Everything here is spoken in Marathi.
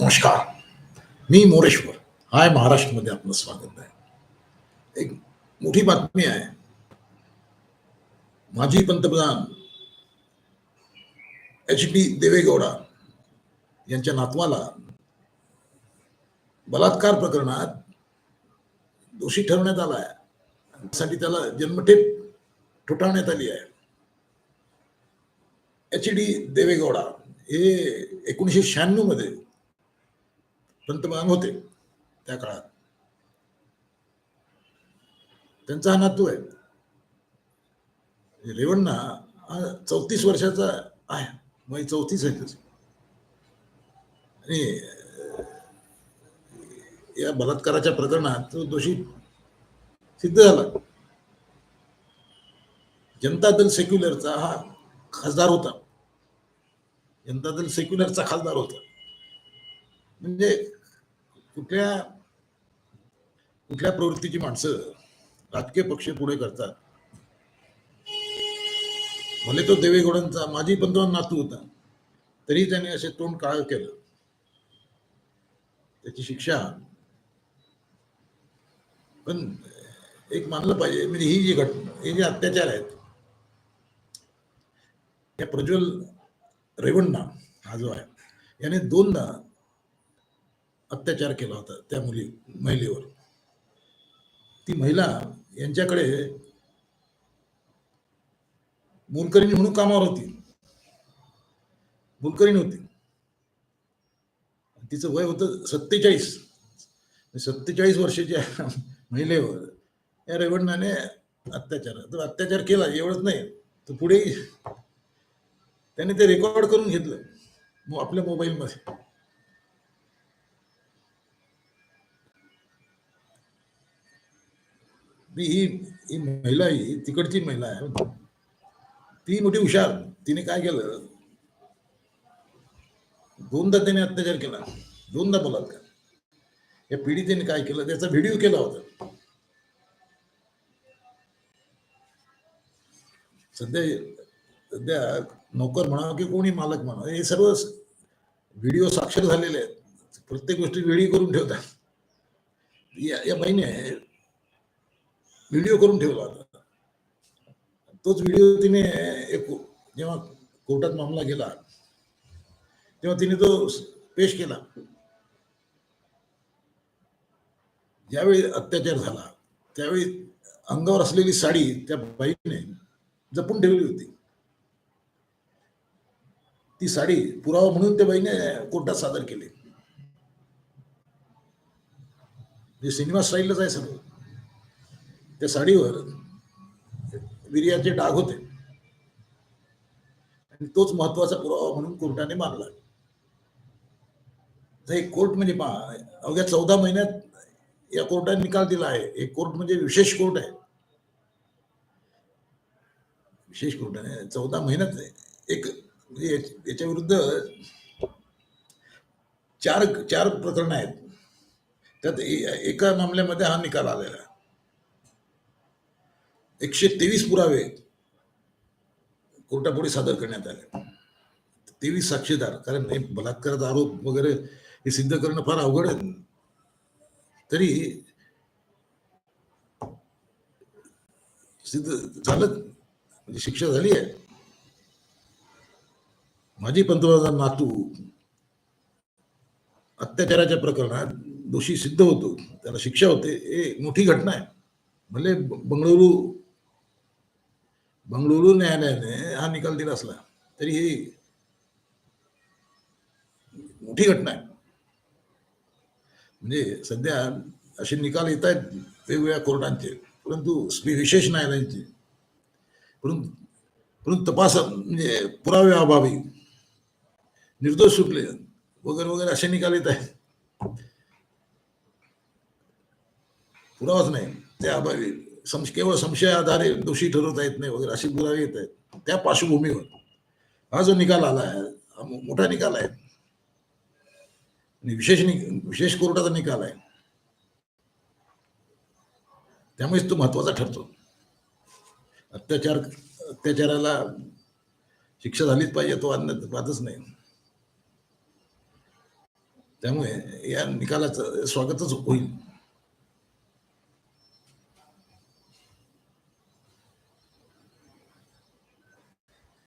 नमस्कार. मी मोरेश्वर. हाय महाराष्ट्रमध्ये आपलं स्वागत आहे. एक मोठी बातमी आहे. माजी पंतप्रधान एच डी देवेगौडा यांच्या नातवाला बलात्कार प्रकरणात दोषी ठरवण्यात आला आहे. त्यासाठी त्याला जन्मठेप ठोठावण्यात आली आहे. एच डी देवेगौडा हे एकोणीसशे शहाण्णवमध्ये पंतप्रधान होते त्या काळात. त्यांचा हा नातू आहे. रेवण्णा हा चौतीस वर्षाचा आहे. मग चौतीस आहे तसं आणि या बलात्काराच्या प्रकरणात तो दोषी सिद्ध झाला. जनता दल सेक्युलरचा हा खासदार होता. जनता दल सेक्युलरचा खासदार होता. म्हणजे कुठल्या कुठल्या प्रवृत्तीची माणसं राजकीय पक्ष पुढे करतात? भले तो देवेगौडांचा माजी पंतप्रधान नातू होता तरी त्याने असे तोंड काळ केलं. त्याची शिक्षा. पण एक मानलं पाहिजे म्हणजे ही जी घटना हे जे अत्याचार आहेत या प्रज्वल रेवण्णा हा जो आहे याने दोनदा अत्याचार केला होता त्या मुली महिलेवर. ती महिला यांच्याकडे मुलकरीण म्हणून कामावर होती. मुलकरीण होती. तिचं वय होतं सत्तेचाळीस. सत्तेचाळीस वर्षाच्या महिलेवर या रेवण्णाने अत्याचार तर अत्याचार केला एवढंच नाही तर पुढे त्याने ते रेकॉर्ड करून घेतलं आपल्या मोबाईलमध्ये. ती ही ही महिला ही तिकडची महिला आहे. ती मोठी हुशार. तिने काय केलं? दोनदा त्याने अत्याचार केला. दोनदा बलात्कार. या पीडितेने काय केलं? त्याचा व्हिडिओ केला होता. सध्या सध्या नोकर म्हणा की कोणी मालक म्हणा हे सर्व व्हिडिओ साक्षर झालेले आहेत. प्रत्येक गोष्टी व्हिडिओ करून ठेवतात. या या महिने व्हिडिओ करून ठेवला होता. तोच व्हिडिओ तिने एक जेव्हा कोर्टात मामला गेला तेव्हा तिने तो पेश केला. ज्यावेळी अत्याचार झाला त्यावेळी अंगावर असलेली साडी त्या बाईने जपून ठेवली होती. ती साडी पुरावा म्हणून त्या बाईने कोर्टात सादर केली. जे सिनेमा स्टाईलच आहे सगळं. त्या साडीवर विर्याचे डाग होते. आणि तोच महत्त्वाचा पुरावा म्हणून कोर्टाने मानला. तर एक कोर्ट म्हणजे अवघ्या चौदा महिन्यात या कोर्टाने निकाल दिला आहे. एक कोर्ट म्हणजे विशेष कोर्ट आहे. विशेष कोर्टाने चौदा महिन्यात एक म्हणजे याच्या विरुद्ध चार चार प्रकरण आहेत. त्यात एका मामल्यामध्ये हा निकाल आलेला आहे. एकशे तेवीस पुरावे कोर्टापुढे सादर करण्यात आले. तेवीस साक्षीदार कारण हे बलात्काराचा आरोप वगैरे हे सिद्ध करणं फार अवघड आहे. तरी सिद्ध झालं म्हणजे शिक्षा झाली आहे. माजी पंतप्रधान नातू अत्याचाराच्या प्रकरणात दोषी सिद्ध होतो. त्याला शिक्षा होते हे मोठी घटना आहे. भले बंगळुरू बंगळुरू न्यायालयाने हा निकाल दिला असला तरी ही मोठी घटना आहे. म्हणजे सध्या असे निकाल येत आहेत वेगवेगळ्या कोर्टांचे परंतु विशेष न्यायालयांचे परंतु परंतु तपास म्हणजे पुरावे अभावी निर्दोष सुटले वगैरे वगैरे असे निकाल येत आहेत. पुरावाच नाही त्या अभावी. संश केवळ संशयाधारे दोषी ठरवता येत नाही वगैरे अशी पुरावे येत आहेत. त्या पार्श्वभूमीवर हा जो निकाल आला आहे मोठा निकाल आहे. आणि विशेष नि विशेष कोर्टाचा निकाल आहे. त्यामुळेच तो महत्त्वाचा ठरतो. अत्याचार अत्याचाराला शिक्षा झालीच पाहिजे तो अन्य वादच नाही. त्यामुळे या निकालाचं स्वागतच होईल.